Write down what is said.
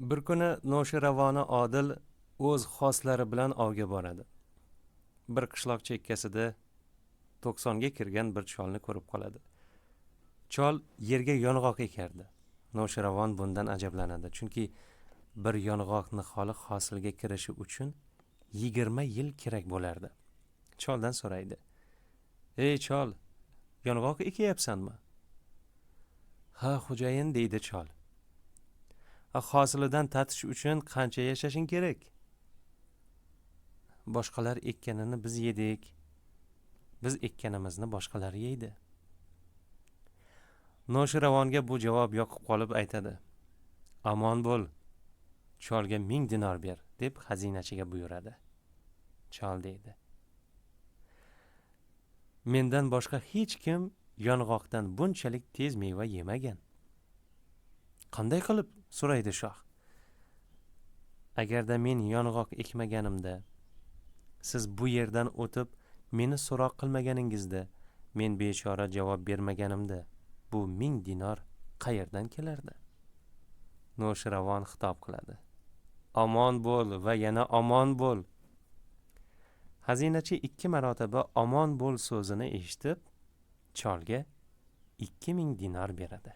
bir kuni noshiravoni odil o'z xoslari bilan ovga boradi. Bir qishloq chekkasida to'qsonga kirgan bir cholni ko'rib qoladi. Chol yerga yong'oq ekardi. Noshiravon bundan ajablanadi chunki bir yong'oqni xoli hosilga kirishi uchun yigirma yil kerak bo'lardi. Choldan so'raydi. Ey chol yong'oq ekyapsanmi? Ha xo'jayin deydi chol. Hosilidan tatish uchun qancha yashashing kerak? Boshqalar ekkanini biz yedik. Biz ekkanimizni boshqalar yeydi. Noshiravonga bu javob yoqib qolib aytadi. Omon bo'l cholga ming dinor ber deb xazinachiga buyuradi. Chol deydi. Mendan boshqa hech kim yong'oqdan bunchalik tez meva yemagan. Qanday qilib? So'raydi shoh. Agarda men yong'oq ekmaganimda siz bu yerdan o'tib meni so'roq qilmaganingizda men bechora javob bermaganimda bu ming dinor qayerdan kelardi? Noshiravon xitob qiladi. Omon bo'l va yana omon bo'l. Xazinachi ikki marotaba omon bo'l so'zini eshitib cholga ikki ming dinor beradi.